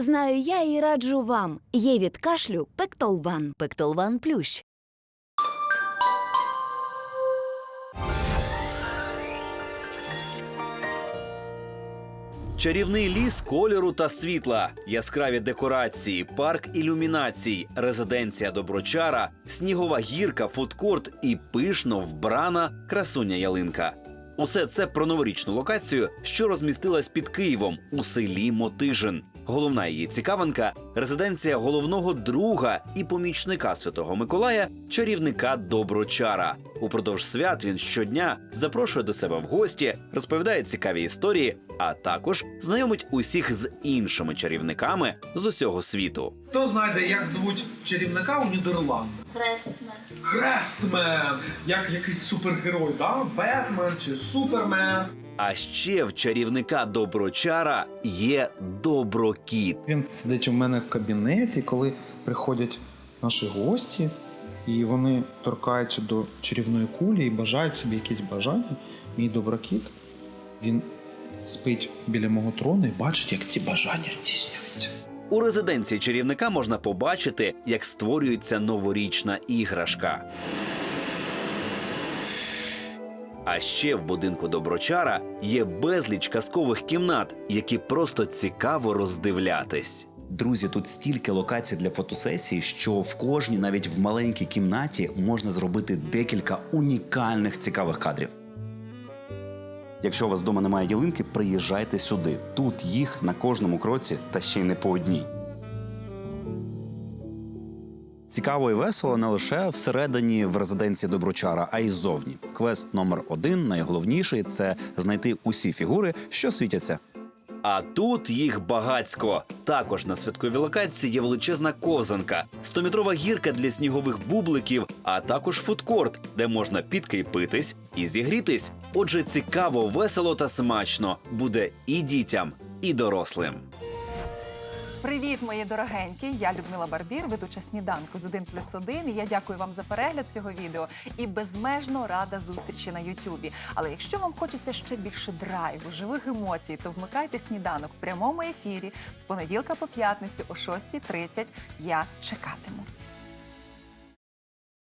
Знаю я і раджу вам. Є від кашлю Пектолван. Пектолван Плющ. Чарівний ліс кольору та світла, яскраві декорації, парк ілюмінацій, резиденція доброчара, снігова гірка, фудкорт і пишно вбрана красуня ялинка. Усе це про новорічну локацію, що розмістилась під Києвом у селі Мотижин. Головна її цікавинка резиденція головного друга і помічника Святого Миколая, чарівника Доброчара. Упродовж свят він щодня запрошує до себе в гості, розповідає цікаві історії, а також знайомить усіх з іншими чарівниками з усього світу. Хто знайде, як звуть чарівника у Нідерландах? Хрестмен. Хрестмен! Як якийсь супергерой, да? Бетмен чи Супермен. А ще в чарівника Доброчара є Доброкіт. Він сидить у мене в кабінеті, коли приходять наші гості, і вони торкаються до чарівної кулі і бажають собі якісь бажання. Мій доброкіт, він спить біля мого трону і бачить, як ці бажання здійснюються. У резиденції чарівника можна побачити, як створюється новорічна іграшка. А ще в будинку Доброчара є безліч казкових кімнат, які просто цікаво роздивлятись. Друзі, тут стільки локацій для фотосесії, що в кожній, навіть в маленькій кімнаті, можна зробити декілька унікальних цікавих кадрів. Якщо у вас вдома немає ялинки, приїжджайте сюди. Тут їх на кожному кроці та ще й не по одній. Цікаво і весело не лише всередині в резиденції Доброчара, а й ззовні. Квест номер один, найголовніший це знайти усі фігури, що світяться. А тут їх багацько. Також на святковій локації є величезна ковзанка, 100-метрова гірка для снігових бубликів, а також фудкорт, де можна підкріпитись і зігрітись. Отже, цікаво, весело та смачно буде і дітям, і дорослим. Привіт, мої дорогенькі! Я Людмила Барбір, ведуча сніданку з 1 плюс 1. І я дякую вам за перегляд цього відео і безмежно рада зустрічі на Ютубі. Але якщо вам хочеться ще більше драйву, живих емоцій, то вмикайте сніданок в прямому ефірі з понеділка по п'ятницю о 6.30. Я чекатиму.